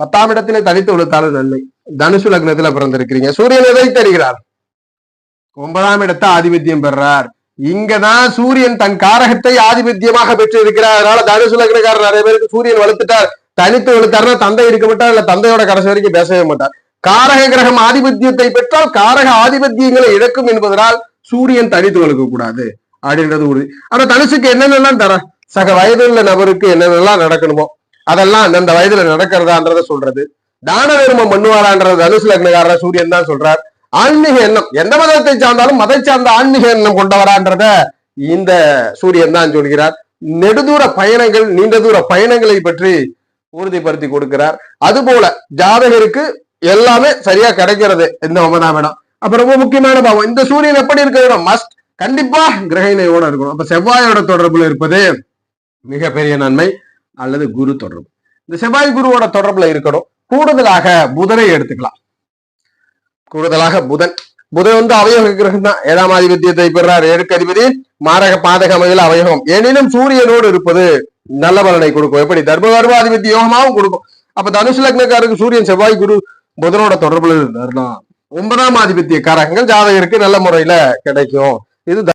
பத்தாம் இடத்திலே தனித்து விழுத்தாலும் நன்மை. தனுசு லக்னத்துல பிறந்திருக்கிறீங்க. சூரியன் எதை தருகிறார்? ஒன்பதாம் இடத்தை ஆதிபத்தியம் பெறார். இங்கதான் சூரியன் தன் காரகத்தை ஆதிபத்தியமாக பெற்று இருக்கிறார் அதனால தனுசு லக்னக்காரர் நிறைய பேருக்கு சூரியன் வளர்த்துட்டார். தனித்து வளர்த்தாருன்னா தந்தை இருக்க மாட்டார் இல்ல தந்தையோட கடைசி வரைக்கும் பேசவே மாட்டார். காரக கிரகம் ஆதிபத்தியத்தை பெற்றால் காரக ஆதிபத்தியங்களை இழக்கும் என்பதனால் சூரியன் தனித்து வளர்க்க கூடாது அப்படின்றது உறுதி. ஆனா தனுசுக்கு என்னென்னலாம் தர? சக வயதுள்ள நபருக்கு என்னென்னலாம் நடக்கணுமோ அதெல்லாம் அந்தந்த வயதுல நடக்கிறதான்றத சொல்றது. தான தர்மம் பண்ணுவாரான்றது தனுசு லக்னக்காரர் சூரியன் தான் சொல்றார். ஆன்மீக எண்ணம் எந்த மதத்தை சார்ந்தாலும் மதை சார்ந்த ஆன்மீக எண்ணம் கொண்டவரான்றத இந்த சூரியன் தான் சொல்கிறார். நெடுதூர பயணங்கள் நீண்ட தூர பயணங்களை பற்றி உறுதிப்படுத்தி கொடுக்கிறார். அதுபோல ஜாதகருக்கு எல்லாமே சரியா கிடைக்கிறது இந்த ஒன்பதாம் இடம். அப்ப ரொம்ப முக்கியமான பாவம் இந்த சூரியன் எப்படி இருக்கணும்? மஸ்ட் கண்டிப்பா கிரகிணையோட இருக்கணும். அப்ப செவ்வாயோட தொடர்புல இருப்பது மிகப்பெரிய நன்மை. அல்லது குரு தொடர்பு. இந்த செவ்வாய் குருவோட தொடர்புல இருக்கணும். கூடுதலாக புதனை எடுத்துக்கலாம். கூடுதலாக புதன். புதன் வந்து அவயோக கிரகம் தான். ஏழாம் ஆதிபத்தியத்தை பெறார். ஏழுக்கு அதிபதி மாரக பாதக அமைவில் அவயோகம். எனினும் சூரியனோடு இருப்பது நல்ல பலனை கொடுக்கும். எப்படி? தர்ம கர்மாதிபத்தி யோகமாவும் கொடுக்கும். அப்ப தனுசு லக்னக்காரருக்கு சூரியன் செவ்வாய் குரு புதனோட தொடர்புல இருந்தாருன்னா ஒன்பதாம் ஆதிபத்திய காரகங்கள் ஜாதகருக்கு நல்ல முறையில கிடைக்கும். இது